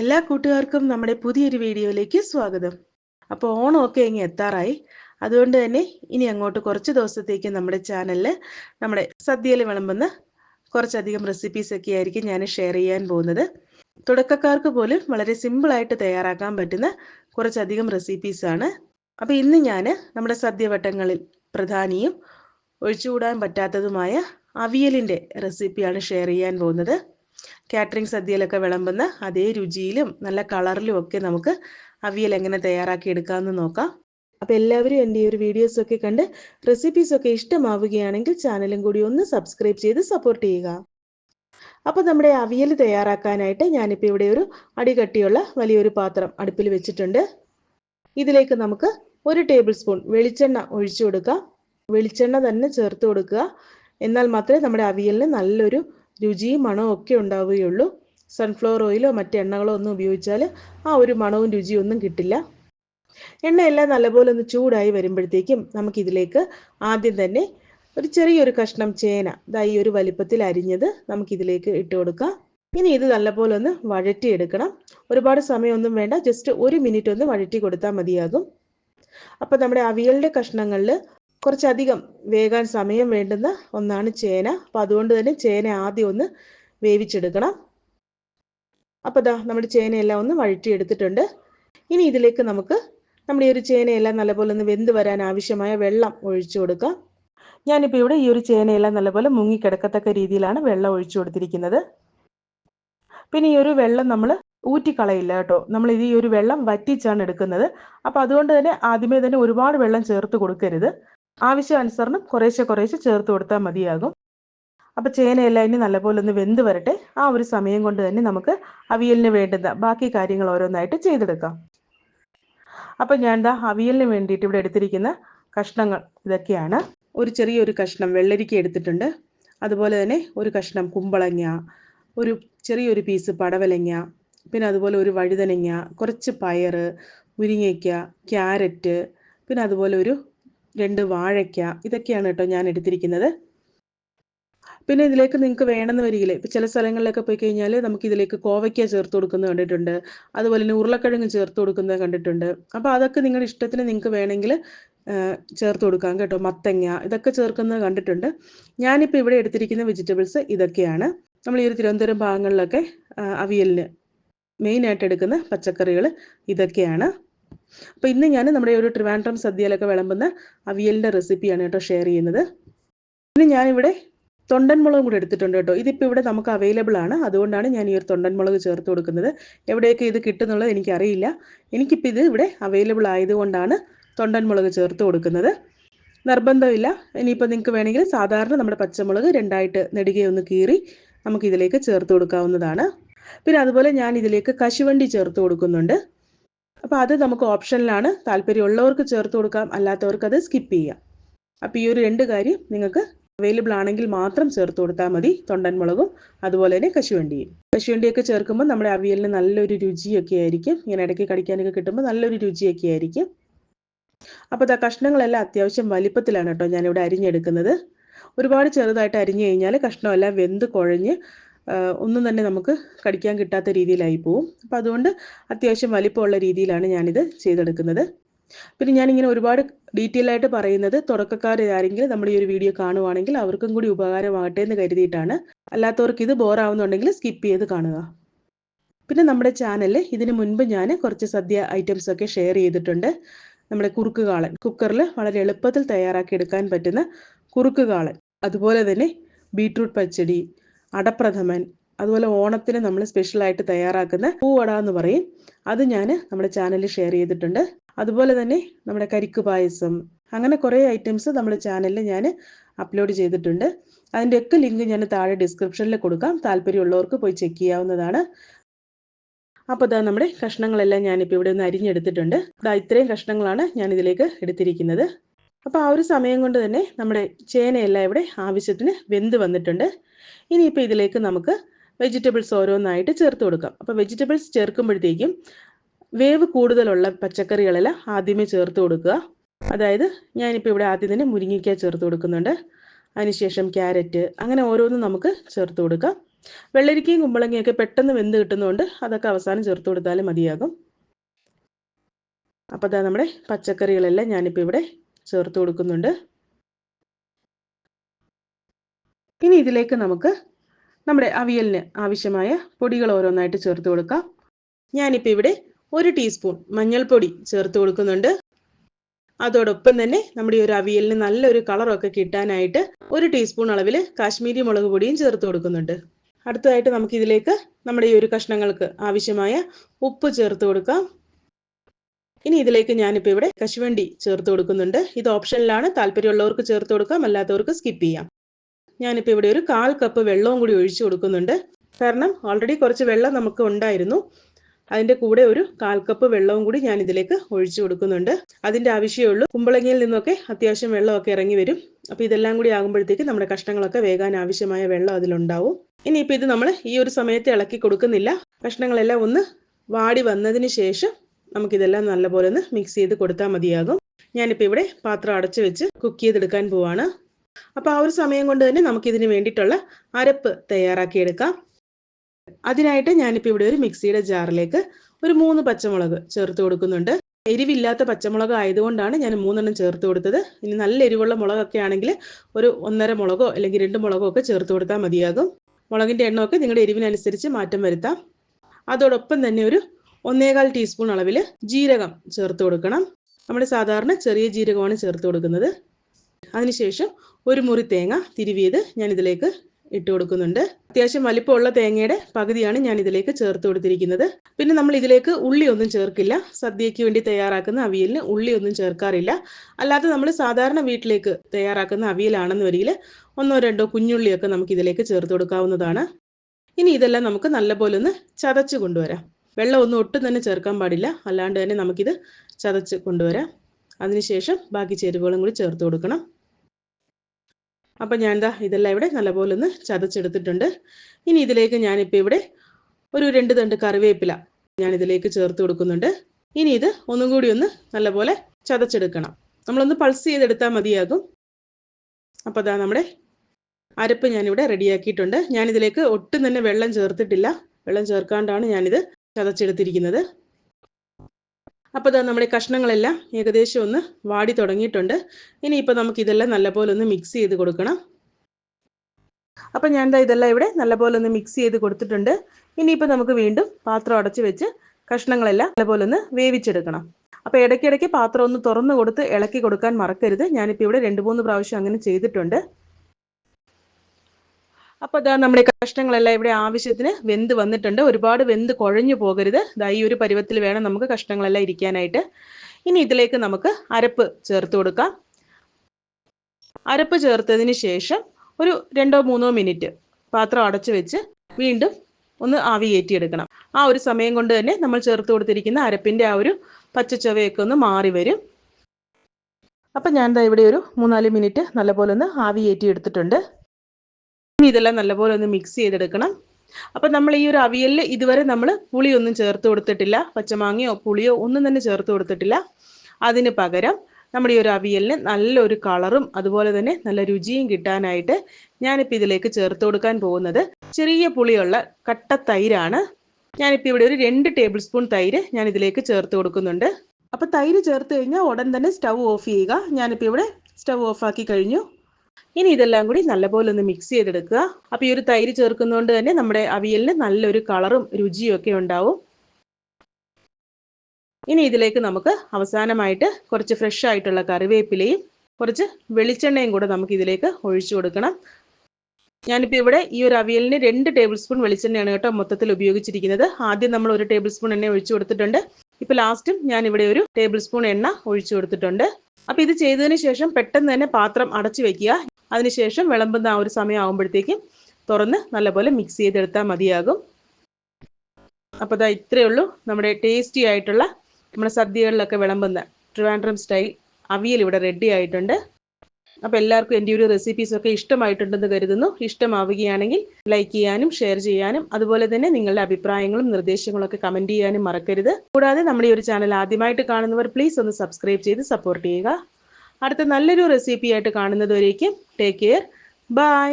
എല്ലാ കൂട്ടുകാർക്കും നമ്മുടെ പുതിയൊരു വീഡിയോയിലേക്ക് സ്വാഗതം. അപ്പോൾ ഓണമൊക്കെ ഇങ്ങനെ എത്താറായി. അതുകൊണ്ട് തന്നെ ഇനി അങ്ങോട്ട് കുറച്ച് ദിവസത്തേക്ക് നമ്മുടെ ചാനലിൽ നമ്മുടെ സദ്യയിൽ വിളമ്പുന്ന കുറച്ചധികം റെസിപ്പീസ് ഒക്കെ ആയിരിക്കും ഞാൻ ഷെയർ ചെയ്യാൻ പോകുന്നത്. തുടക്കക്കാർക്ക് പോലും വളരെ സിമ്പിളായിട്ട് തയ്യാറാക്കാൻ പറ്റുന്ന കുറച്ചധികം റെസിപ്പീസാണ് അപ്പോൾ ഇന്ന് ഞാൻ നമ്മുടെ സദ്യവട്ടങ്ങളിൽ പ്രധാനിയും ഒഴിച്ചുകൂടാൻ പറ്റാത്തതുമായ അവിയലിന്റെ റെസിപ്പിയാണ് ഷെയർ ചെയ്യാൻ പോകുന്നത്. കാറ്ററിംഗ് സദ്യയിലൊക്കെ വിളമ്പുന്ന അതേ രുചിയിലും നല്ല കളറിലും ഒക്കെ നമുക്ക് അവിയൽ എങ്ങനെ തയ്യാറാക്കി എടുക്കാമെന്ന് നോക്കാം. അപ്പോൾ എല്ലാവരും എന്റെ ഈ ഒരു വീഡിയോസൊക്കെ കണ്ട് റെസിപ്പീസൊക്കെ ഇഷ്ടമാവുകയാണെങ്കിൽ ചാനലും കൂടി ഒന്ന് സബ്സ്ക്രൈബ് ചെയ്ത് സപ്പോർട്ട് ചെയ്യുക. അപ്പോൾ നമ്മുടെ അവിയൽ തയ്യാറാക്കാനായിട്ട് ഞാനിപ്പോൾ ഇവിടെ ഒരു അടികട്ടിയുള്ള വലിയൊരു പാത്രം അടുപ്പിൽ വെച്ചിട്ടുണ്ട്. ഇതിലേക്ക് നമുക്ക് ഒരു ടേബിൾ സ്പൂൺ വെളിച്ചെണ്ണ ഒഴിച്ചു കൊടുക്കുക വെളിച്ചെണ്ണ തന്നെ ചേർത്ത് കൊടുക്കുക. എന്നാൽ മാത്രമേ നമ്മുടെ അവിയലിന് നല്ലൊരു രുചിയും മണവും ഒക്കെ ഉണ്ടാവുകയുള്ളൂ. സൺഫ്ലവർ ഓയിലോ മറ്റ് എണ്ണകളോ ഒന്നും ഉപയോഗിച്ചാൽ ആ ഒരു മണവും രുചിയും ഒന്നും കിട്ടില്ല. എണ്ണയെല്ലാം നല്ലപോലെ ഒന്ന് ചൂടായി വരുമ്പോഴത്തേക്കും നമുക്കിതിലേക്ക് ആദ്യം തന്നെ ഒരു ചെറിയൊരു കഷ്ണം ചേന ഇതാ ഈ ഒരു വലിപ്പത്തിൽ അരിഞ്ഞത് നമുക്കിതിലേക്ക് ഇട്ട് കൊടുക്കാം. ഇനി ഇത് നല്ലപോലെ ഒന്ന് വഴറ്റിയെടുക്കണം. ഒരുപാട് സമയമൊന്നും വേണ്ട ജസ്റ്റ് ഒരു മിനിറ്റ് ഒന്ന് വഴറ്റി കൊടുത്താൽ മതിയാകും. അപ്പോൾ നമ്മുടെ അവിയലിന്റെ കഷ്ണങ്ങളിൽ കുറച്ചധികം വേകാൻ സമയം വേണ്ടുന്ന ഒന്നാണ് ചേന. അപ്പോൾ അതുകൊണ്ട് തന്നെ ചേന ആദ്യം ഒന്ന് വേവിച്ചെടുക്കണം. അപ്പോൾ ദാ നമ്മുടെ ചേനയെല്ലാം ഒന്ന് വഴറ്റിയെടുത്തിട്ടുണ്ട്. ഇനി ഇതിലേക്ക് നമുക്ക് നമ്മുടെ ഈ ഒരു ചേനയെല്ലാം നല്ലപോലെ ഒന്ന് വെന്ത് വരാൻ ആവശ്യമായ വെള്ളം ഒഴിച്ചു കൊടുക്കാം. ഞാനിപ്പോൾ ഇവിടെ ഈ ഒരു ചേനയെല്ലാം നല്ലപോലെ മുങ്ങിക്കിടക്കത്തക്ക രീതിയിലാണ് വെള്ളം ഒഴിച്ചു കൊടുത്തിരിക്കുന്നത്. പിന്നെ ഈ ഒരു വെള്ളം നമ്മൾ ഊറ്റിക്കളയില്ല കേട്ടോ. നമ്മൾ ഇത് ഈ ഒരു വെള്ളം വറ്റിച്ചാണ് എടുക്കുന്നത്. അപ്പോൾ അതുകൊണ്ട് തന്നെ ആദ്യമേ തന്നെ ഒരുപാട് വെള്ളം ചേർത്ത് കൊടുക്കരുത്. ആവശ്യാനുസരണം കുറേശ്ശെ കുറേശ്ശെ ചേർത്ത് കൊടുത്താൽ മതിയാകും. അപ്പോൾ ചേനയെല്ലാം ഇനി നല്ലപോലെ ഒന്ന് വെന്ത് വരട്ടെ. ആ ഒരു സമയം കൊണ്ട് തന്നെ നമുക്ക് അവിയലിന് വേണ്ടുന്ന ബാക്കി കാര്യങ്ങൾ ഓരോന്നായിട്ട് ചെയ്തെടുക്കാം. അപ്പോൾ ഞാൻ ദാ അവിയലിന് വേണ്ടിയിട്ട് ഇവിടെ എടുത്തിരിക്കുന്ന കഷ്ണങ്ങൾ ഇതൊക്കെയാണ്. ഒരു ചെറിയൊരു കഷ്ണം വെള്ളരിക്ക എടുത്തിട്ടുണ്ട്. അതുപോലെ തന്നെ ഒരു കഷ്ണം കുമ്പളങ്ങ ഒരു ചെറിയൊരു പീസ് പടവലങ്ങ പിന്നെ അതുപോലെ ഒരു വഴുതനങ്ങ കുറച്ച് പയറ് മുരിങ്ങയ്ക്ക ക്യാരറ്റ് പിന്നെ അതുപോലെ ഒരു രണ്ട് വാഴയ്ക്ക ഇതൊക്കെയാണ് കേട്ടോ ഞാൻ എടുത്തിരിക്കുന്നത്. പിന്നെ ഇതിലേക്ക് നിങ്ങൾക്ക് വേണമെന്ന് വരികില്ലേ ഇപ്പം ചില സ്ഥലങ്ങളിലൊക്കെ പോയി കഴിഞ്ഞാൽ നമുക്ക് ഇതിലേക്ക് കോവയ്ക്ക ചേർത്ത് കൊടുക്കുന്നത് കണ്ടിട്ടുണ്ട്. അതുപോലെ തന്നെ ഉരുളക്കിഴങ്ങ് ചേർത്ത് കൊടുക്കുന്നത് കണ്ടിട്ടുണ്ട്. അപ്പോൾ അതൊക്കെ നിങ്ങളുടെ ഇഷ്ടത്തിന് നിങ്ങൾക്ക് വേണമെങ്കിൽ ചേർത്ത് കൊടുക്കാം കേട്ടോ. മത്തങ്ങ ഇതൊക്കെ ചേർക്കുന്നത് കണ്ടിട്ടുണ്ട്. ഞാനിപ്പോൾ ഇവിടെ എടുത്തിരിക്കുന്ന വെജിറ്റബിൾസ് ഇതൊക്കെയാണ്. നമ്മൾ ഈ ഒരു തിരുവനന്തപുരം ഭാഗങ്ങളിലൊക്കെ അവിയലിന് മെയിനായിട്ട് എടുക്കുന്ന പച്ചക്കറികൾ ഇതൊക്കെയാണ്. അപ്പോൾ ഇന്ന് ഞാൻ നമ്മുടെ ഒരു ട്രിവാൻഡ്രം സദ്യയിലൊക്കെ വിളമ്പുന്ന അവിയലിന്റെ റെസിപ്പിയാണ് കേട്ടോ ഷെയർ ചെയ്യുന്നത്. പിന്നെ ഞാനിവിടെ തൊണ്ടൻ മുളകും കൂടി എടുത്തിട്ടുണ്ട് കേട്ടോ. ഇതിപ്പോൾ ഇവിടെ നമുക്ക് അവൈലബിൾ ആണ്. അതുകൊണ്ടാണ് ഞാൻ ഈ ഒരു തൊണ്ടൻ മുളക് ചേർത്ത് കൊടുക്കുന്നത്. എവിടെയൊക്കെ ഇത് കിട്ടുന്നുള്ളത് എനിക്കറിയില്ല. എനിക്കിപ്പോൾ ഇത് ഇവിടെ അവൈലബിൾ ആയതുകൊണ്ടാണ് തൊണ്ടൻ മുളക് ചേർത്ത് കൊടുക്കുന്നത്. നിർബന്ധമില്ല. ഇനിയിപ്പോൾ നിങ്ങൾക്ക് വേണമെങ്കിൽ സാധാരണ നമ്മുടെ പച്ചമുളക് രണ്ടായിട്ട് നെടുകയൊന്ന് കീറി നമുക്ക് ഇതിലേക്ക് ചേർത്ത് കൊടുക്കാവുന്നതാണ്. പിന്നെ അതുപോലെ ഞാൻ ഇതിലേക്ക് കശുവണ്ടി ചേർത്ത് കൊടുക്കുന്നുണ്ട്. അപ്പോൾ അത് നമുക്ക് ഓപ്ഷനിലാണ്. താല്പര്യമുള്ളവർക്ക് ചേർത്ത് കൊടുക്കാം. അല്ലാത്തവർക്ക് അത് സ്കിപ്പ് ചെയ്യാം. അപ്പോൾ ഈ ഒരു രണ്ട് കാര്യം നിങ്ങൾക്ക് അവൈലബിൾ ആണെങ്കിൽ മാത്രം ചേർത്ത് കൊടുത്താൽ മതി. തൊണ്ടൻ മുളകും അതുപോലെ തന്നെ കശുവണ്ടിയും. കശുവണ്ടിയൊക്കെ ചേർക്കുമ്പോൾ നമ്മുടെ അവിയലിന് നല്ലൊരു രുചിയൊക്കെ ആയിരിക്കും. ഇങ്ങനെ ഇടയ്ക്ക് കടിക്കാനൊക്കെ കിട്ടുമ്പോൾ നല്ലൊരു രുചിയൊക്കെ ആയിരിക്കും. അപ്പോൾ ആ കഷ്ണങ്ങളെല്ലാം അത്യാവശ്യം വലിപ്പത്തിലാണ് കേട്ടോ ഞാനിവിടെ അരിഞ്ഞെടുക്കുന്നത്. ഒരുപാട് ചെറുതായിട്ട് അരിഞ്ഞു കഴിഞ്ഞാൽ കഷ്ണമെല്ലാം വെന്ത് കുഴഞ്ഞ് ഒന്നും തന്നെ നമുക്ക് കടിക്കാൻ കിട്ടാത്ത രീതിയിലായി പോവും. അപ്പോൾ അതുകൊണ്ട് അത്യാവശ്യം വലിപ്പമുള്ള രീതിയിലാണ് ഞാനിത് ചെയ്തെടുക്കുന്നത്. പിന്നെ ഞാനിങ്ങനെ ഒരുപാട് ഡീറ്റെയിൽ ആയിട്ട് പറയുന്നത് തുടക്കക്കാർ ആരെങ്കിലും നമ്മൾ ഈ ഒരു വീഡിയോ കാണുവാണെങ്കിൽ അവർക്കും കൂടി ഉപകാരമാകട്ടെ എന്ന് കരുതിയിട്ടാണ്. അല്ലാത്തവർക്ക് ഇത് ബോറാവുന്നുണ്ടെങ്കിൽ സ്കിപ്പ് ചെയ്ത് കാണുക. പിന്നെ നമ്മുടെ ചാനലിൽ ഇതിനു മുൻപ് ഞാൻ കുറച്ച് സദ്യ ഐറ്റംസ് ഒക്കെ ഷെയർ ചെയ്തിട്ടുണ്ട്. നമ്മുടെ കുറുക്ക് കാളൻ. കുക്കറിൽ വളരെ എളുപ്പത്തിൽ തയ്യാറാക്കി എടുക്കാൻ പറ്റുന്ന കുറുക്ക് കാളൻ. അതുപോലെ തന്നെ ബീട്രൂട്ട് പച്ചടി അടപ്രഥമൻ അതുപോലെ ഓണത്തിന് നമ്മൾ സ്പെഷ്യൽ ആയിട്ട് തയ്യാറാക്കുന്ന പൂവട എന്ന് പറയും. അത് ഞാൻ നമ്മുടെ ചാനലിൽ ഷെയർ ചെയ്തിട്ടുണ്ട്. അതുപോലെ തന്നെ നമ്മുടെ കരിക്ക് പായസം അങ്ങനെ കുറേ ഐറ്റംസ് നമ്മുടെ ചാനലിൽ ഞാൻ അപ്ലോഡ് ചെയ്തിട്ടുണ്ട്. അതിന്റെയൊക്കെ ലിങ്ക് ഞാൻ താഴെ ഡിസ്ക്രിപ്ഷനിൽ കൊടുക്കാം. താല്പര്യമുള്ളവർക്ക് പോയി ചെക്ക് ചെയ്യാവുന്നതാണ്. അപ്പോൾ ഇതാ നമ്മുടെ കഷ്ണങ്ങളെല്ലാം ഞാനിപ്പോൾ ഇവിടെ നിന്ന് അരിഞ്ഞെടുത്തിട്ടുണ്ട്. ഇതാ ഇത്രയും കഷ്ണങ്ങളാണ് ഞാൻ ഇതിലേക്ക് എടുത്തിരിക്കുന്നത്. അപ്പോൾ ആ ഒരു സമയം കൊണ്ട് തന്നെ നമ്മുടെ ചേനയെല്ലാം ഇവിടെ ആവശ്യത്തിന് വെന്ത് വന്നിട്ടുണ്ട്. ഇനിയിപ്പോൾ ഇതിലേക്ക് നമുക്ക് വെജിറ്റബിൾസ് ഓരോന്നായിട്ട് ചേർത്ത് കൊടുക്കാം. അപ്പോൾ വെജിറ്റബിൾസ് ചേർക്കുമ്പോഴത്തേക്കും വേവ് കൂടുതലുള്ള പച്ചക്കറികളെല്ലാം ആദ്യമേ ചേർത്ത് കൊടുക്കുക. അതായത് ഞാനിപ്പോൾ ഇവിടെ ആദ്യം തന്നെ മുരിങ്ങയ്ക്ക ചേർത്ത് കൊടുക്കുന്നുണ്ട്. അതിനുശേഷം ക്യാരറ്റ് അങ്ങനെ ഓരോന്നും നമുക്ക് ചേർത്ത് കൊടുക്കാം. വെള്ളരിക്കയും കുമ്പളങ്ങയൊക്കെ പെട്ടെന്ന് വെന്ത് കിട്ടുന്നതുകൊണ്ട് അതൊക്കെ അവസാനം ചേർത്ത് കൊടുത്താലും മതിയാകും. അപ്പോൾ അതാ നമ്മുടെ പച്ചക്കറികളെല്ലാം ഞാനിപ്പോൾ ഇവിടെ ചേർത്ത് കൊടുക്കുന്നുണ്ട്. ഇനി ഇതിലേക്ക് നമുക്ക് നമ്മുടെ അവിയലിന് ആവശ്യമായ പൊടികൾ ഓരോന്നായിട്ട് ചേർത്ത് കൊടുക്കാം. ഞാനിപ്പോൾ ഇവിടെ ഒരു ടീസ്പൂൺ മഞ്ഞൾപ്പൊടി ചേർത്ത് കൊടുക്കുന്നുണ്ട്. അതോടൊപ്പം തന്നെ നമ്മുടെ ഈ ഒരു അവിയലിന് നല്ലൊരു കളറൊക്കെ കിട്ടാനായിട്ട് ഒരു ടീസ്പൂൺ അളവിൽ കാശ്മീരി മുളക് പൊടിയും ചേർത്ത് കൊടുക്കുന്നുണ്ട്. അടുത്തതായിട്ട് നമുക്ക് ഇതിലേക്ക് നമ്മുടെ ഈ ഒരു കഷ്ണങ്ങൾക്ക് ആവശ്യമായ ഉപ്പ് ചേർത്ത് കൊടുക്കാം. ഇനി ഇതിലേക്ക് ഞാനിപ്പോൾ ഇവിടെ കശുവണ്ടി ചേർത്ത് കൊടുക്കുന്നുണ്ട്. ഇത് ഓപ്ഷനിലാണ്. താല്പര്യമുള്ളവർക്ക് ചേർത്ത് കൊടുക്കാം. അല്ലാത്തവർക്ക് സ്കിപ്പ് ചെയ്യാം. ഞാനിപ്പോൾ ഇവിടെ ഒരു കാൽ കപ്പ് വെള്ളവും കൂടി ഒഴിച്ചു കൊടുക്കുന്നുണ്ട്. കാരണം ഓൾറെഡി കുറച്ച് വെള്ളം നമുക്ക് ഉണ്ടായിരുന്നു. അതിന്റെ കൂടെ ഒരു കാൽ കപ്പ് വെള്ളവും കൂടി ഞാൻ ഇതിലേക്ക് ഒഴിച്ചു കൊടുക്കുന്നുണ്ട്. അതിന്റെ ആവശ്യമേ ഉള്ളൂ. കുമ്പളങ്ങിയിൽ നിന്നൊക്കെ അത്യാവശ്യം വെള്ളമൊക്കെ ഇറങ്ങി വരും. അപ്പോൾ ഇതെല്ലാം കൂടി ആകുമ്പോഴത്തേക്ക് നമ്മുടെ കഷ്ണങ്ങളൊക്കെ വേകാൻ ആവശ്യമായ വെള്ളം അതിലുണ്ടാവും. ഇനിയിപ്പോൾ ഇത് നമ്മൾ ഈ ഒരു സമയത്ത് ഇളക്കി കൊടുക്കുന്നില്ല. കഷ്ണങ്ങളെല്ലാം ഒന്ന് വാടി വന്നതിന് ശേഷം നമുക്കിതെല്ലാം നല്ലപോലെ ഒന്ന് മിക്സ് ചെയ്ത് കൊടുത്താൽ മതിയാകും. ഞാനിപ്പോൾ ഇവിടെ പാത്രം അടച്ചു വെച്ച് കുക്ക് ചെയ്തെടുക്കാൻ പോവാണ്. അപ്പോൾ ആ ഒരു സമയം കൊണ്ട് തന്നെ നമുക്കിതിന് വേണ്ടിയിട്ടുള്ള അരപ്പ് തയ്യാറാക്കിയെടുക്കാം. അതിനായിട്ട് ഞാനിപ്പോൾ ഇവിടെ ഒരു മിക്സിയുടെ ജാറിലേക്ക് ഒരു മൂന്ന് പച്ചമുളക് ചേർത്ത് കൊടുക്കുന്നുണ്ട്. എരിവില്ലാത്ത പച്ചമുളക് ആയതുകൊണ്ടാണ് ഞാൻ മൂന്നെണ്ണം ചേർത്ത് കൊടുത്തത്. ഇനി നല്ല എരിവുള്ള മുളകൊക്കെ ആണെങ്കിൽ ഒരു ഒന്നര മുളകോ അല്ലെങ്കിൽ രണ്ട് മുളകോ ഒക്കെ ചേർത്ത് കൊടുത്താൽ മതിയാകും. മുളകിന്റെ എണ്ണമൊക്കെ നിങ്ങളുടെ എരിവിനനുസരിച്ച് മാറ്റം വരുത്താം. അതോടൊപ്പം തന്നെ ഒരു ഒന്നേകാൽ ടീസ്പൂൺ അളവിൽ ജീരകം ചേർത്ത് കൊടുക്കണം. നമ്മൾ സാധാരണ ചെറിയ ജീരകമാണ് ചേർത്ത് കൊടുക്കുന്നത്. അതിനുശേഷം ഒരു മുറി തേങ്ങ തിരുവിയത് ഞാൻ ഇതിലേക്ക് ഇട്ട് കൊടുക്കുന്നുണ്ട്. അത്യാവശ്യം വലിപ്പമുള്ള തേങ്ങയുടെ പകുതിയാണ് ഞാൻ ഇതിലേക്ക് ചേർത്ത് കൊടുത്തിരിക്കുന്നത്. പിന്നെ നമ്മൾ ഇതിലേക്ക് ഉള്ളി ഒന്നും ചേർക്കില്ല. സദ്യയ്ക്ക് വേണ്ടി തയ്യാറാക്കുന്ന അവിയലിന് ഉള്ളി ഒന്നും ചേർക്കാറില്ല. അല്ലാതെ നമ്മൾ സാധാരണ വീട്ടിലേക്ക് തയ്യാറാക്കുന്ന അവിയലാണെന്ന് വരികിൽ ഒന്നോ രണ്ടോ കുഞ്ഞുള്ളിയൊക്കെ നമുക്ക് ഇതിലേക്ക് ചേർത്ത് കൊടുക്കാവുന്നതാണ്. ഇനി ഇതെല്ലാം നമുക്ക് നല്ലപോലെ ഒന്ന് ചതച്ച് കൊണ്ടുവരാം. വെള്ളം ഒന്നും ഒട്ടും തന്നെ ചേർക്കാൻ പാടില്ല. അല്ലാണ്ട് തന്നെ നമുക്കിത് ചതച്ച് കൊണ്ടുവരാം. അതിനുശേഷം ബാക്കി ചേരുവകളും കൂടി ചേർത്ത് കൊടുക്കണം. അപ്പം ഞാൻ എന്താ ഇതെല്ലാം ഇവിടെ നല്ലപോലെ ഒന്ന് ചതച്ചെടുത്തിട്ടുണ്ട്. ഇനി ഇതിലേക്ക് ഞാനിപ്പോൾ ഇവിടെ ഒരു രണ്ട് തണ്ട് കറിവേപ്പില ഞാൻ ഇതിലേക്ക് ചേർത്ത് കൊടുക്കുന്നുണ്ട്. ഇനി ഇത് ഒന്നും കൂടി ഒന്ന് നല്ലപോലെ ചതച്ചെടുക്കണം. നമ്മളൊന്ന് പൾസ് ചെയ്തെടുത്താൽ മതിയാകും. അപ്പോൾ അതാ നമ്മുടെ അരപ്പ് ഞാനിവിടെ റെഡിയാക്കിയിട്ടുണ്ട് ഞാനിതിലേക്ക് ഒട്ടും തന്നെ വെള്ളം ചേർത്തിട്ടില്ല. വെള്ളം ചേർക്കാണ്ടാണ് ഞാനിത് ചതച്ചെടുത്തിരിക്കുന്നത്. അപ്പോൾ ഇതാ നമ്മുടെ കഷ്ണങ്ങളെല്ലാം ഏകദേശം ഒന്ന് വാടി തുടങ്ങിയിട്ടുണ്ട്. ഇനി ഇനിയിപ്പോൾ നമുക്ക് ഇതെല്ലാം നല്ലപോലെ ഒന്ന് മിക്സ് ചെയ്ത് കൊടുക്കണം. അപ്പം ഞാൻ എന്താ ഇതെല്ലാം ഇവിടെ നല്ലപോലെ ഒന്ന് മിക്സ് ചെയ്ത് കൊടുത്തിട്ടുണ്ട്. ഇനിയിപ്പോൾ നമുക്ക് വീണ്ടും പാത്രം അടച്ചു വെച്ച് കഷ്ണങ്ങളെല്ലാം നല്ലപോലെ ഒന്ന് വേവിച്ചെടുക്കണം. അപ്പോൾ ഇടയ്ക്കിടയ്ക്ക് പാത്രം ഒന്ന് തുറന്നു കൊടുത്ത് ഇളക്കി കൊടുക്കാൻ മറക്കരുത്. ഞാനിപ്പോൾ ഇവിടെ രണ്ട് മൂന്ന് പ്രാവശ്യം അങ്ങനെ ചെയ്തിട്ടുണ്ട്. അപ്പോൾ അതാ നമ്മുടെ കഷ്ണങ്ങളെല്ലാം ഇവിടെ ആവശ്യത്തിന് വെന്ത് വന്നിട്ടുണ്ട്. ഒരുപാട് വെന്ത് കുഴഞ്ഞു പോകരുത്. ഇതാ ഈ ഒരു പരുവത്തിൽ വേണം നമുക്ക് കഷ്ണങ്ങളെല്ലാം ഇരിക്കാനായിട്ട്. ഇനി ഇതിലേക്ക് നമുക്ക് അരപ്പ് ചേർത്ത് കൊടുക്കാം. അരപ്പ് ചേർത്തതിന് ശേഷം ഒരു രണ്ടോ മൂന്നോ മിനിറ്റ് പാത്രം അടച്ചു വെച്ച് വീണ്ടും ഒന്ന് ആവി കയറ്റിയെടുക്കണം ആ ഒരു സമയം കൊണ്ട് തന്നെ നമ്മൾ ചേർത്ത് കൊടുത്തിരിക്കുന്ന അരപ്പിന്റെ ആ ഒരു പച്ചച്ചവയൊക്കെ ഒന്ന് മാറി വരും. അപ്പം ദാ ഇവിടെ ഒരു മൂന്നാൽ മിനിറ്റ് നല്ലപോലെ ഒന്ന് ആവി എടുത്തിട്ടുണ്ട് ഇതെല്ലാം നല്ലപോലെ ഒന്ന് മിക്സ് ചെയ്തെടുക്കണം. അപ്പം നമ്മൾ ഈ ഒരു അവിയലിൽ ഇതുവരെ നമ്മൾ പുളിയൊന്നും ചേർത്ത് കൊടുത്തിട്ടില്ല. പച്ചമാങ്ങയോ പുളിയോ ഒന്നും തന്നെ ചേർത്ത് കൊടുത്തിട്ടില്ല. അതിന് പകരം നമ്മുടെ ഈ ഒരു അവിയലിന് നല്ലൊരു കളറും അതുപോലെ തന്നെ നല്ല രുചിയും കിട്ടാനായിട്ട് ഞാനിപ്പോൾ ഇതിലേക്ക് ചേർത്ത് കൊടുക്കാൻ പോകുന്നത് ചെറിയ പുളിയുള്ള കട്ട തൈരാണ്. ഞാനിപ്പോൾ ഇവിടെ ഒരു രണ്ട് ടേബിൾ സ്പൂൺ തൈര് ഞാൻ ഇതിലേക്ക് ചേർത്ത് കൊടുക്കുന്നുണ്ട്. അപ്പോൾ തൈര് ചേർത്ത് കഴിഞ്ഞാൽ ഉടൻ തന്നെ സ്റ്റൗ ഓഫ് ചെയ്യുക. ഞാനിപ്പോൾ ഇവിടെ സ്റ്റൗ ആക്കി കഴിഞ്ഞു. ഇനി ഇതെല്ലാം കൂടി നല്ലപോലെ ഒന്ന് മിക്സ് ചെയ്തെടുക്കുക. അപ്പോൾ ഈ ഒരു തൈര് ചേർക്കുന്നതുകൊണ്ട് തന്നെ നമ്മുടെ അവിയലിന് നല്ലൊരു കളറും രുചിയും ഒക്കെ ഉണ്ടാവും. ഇനി ഇതിലേക്ക് നമുക്ക് അവസാനമായിട്ട് കുറച്ച് ഫ്രഷ് ആയിട്ടുള്ള കറിവേപ്പിലയും കുറച്ച് വെളിച്ചെണ്ണയും കൂടെ നമുക്ക് ഇതിലേക്ക് ഒഴിച്ചു കൊടുക്കണം. ഞാനിപ്പോൾ ഇവിടെ ഈ ഒരു അവിയലിന് രണ്ട് ടേബിൾ സ്പൂൺ വെളിച്ചെണ്ണയാണ് കേട്ടോ മൊത്തത്തിൽ ഉപയോഗിച്ചിരിക്കുന്നത്. ആദ്യം നമ്മൾ ഒരു ടേബിൾ സ്പൂൺ എണ്ണ ഒഴിച്ചു കൊടുത്തിട്ടുണ്ട്. ഇപ്പോൾ ലാസ്റ്റും ഞാൻ ഇവിടെ ഒരു ടേബിൾ സ്പൂൺ എണ്ണ ഒഴിച്ചു കൊടുത്തിട്ടുണ്ട്. അപ്പോൾ ഇത് ചെയ്തതിന് ശേഷം പെട്ടെന്ന് തന്നെ പാത്രം അടച്ചു വെക്കുക. അതിനുശേഷം വിളമ്പുന്ന ആ ഒരു സമയം ആകുമ്പോഴത്തേക്കും തുറന്ന് നല്ലപോലെ മിക്സ് ചെയ്തെടുത്താൽ മതിയാകും. അപ്പോൾ ഇതാ ഇത്രയേ ഉള്ളൂ നമ്മുടെ ടേസ്റ്റി ആയിട്ടുള്ള നമ്മുടെ സദ്യകളിലൊക്കെ വിളമ്പുന്ന ട്രിവാൻഡ്രം സ്റ്റൈൽ അവിയൽ ഇവിടെ റെഡി ആയിട്ടുണ്ട്. അപ്പോൾ എല്ലാവർക്കും എന്റെ ഒരു റെസിപ്പീസ് ഒക്കെ ഇഷ്ടമായിട്ടുണ്ടെന്ന് കരുതുന്നു. ഇഷ്ടമാവുകയാണെങ്കിൽ ലൈക്ക് ചെയ്യാനും ഷെയർ ചെയ്യാനും അതുപോലെ തന്നെ നിങ്ങളുടെ അഭിപ്രായങ്ങളും നിർദ്ദേശങ്ങളും ഒക്കെ കമന്റ് ചെയ്യാനും മറക്കരുത്. കൂടാതെ നമ്മുടെ ഈ ഒരു ചാനൽ ആദ്യമായിട്ട് കാണുന്നവർ പ്ലീസ് ഒന്ന് സബ്സ്ക്രൈബ് ചെയ്ത് സപ്പോർട്ട് ചെയ്യുക. അടുത്ത നല്ലൊരു റെസിപ്പി ആയിട്ട് കാണുന്നതുവരേക്കും ടേക്ക് കെയർ ബൈ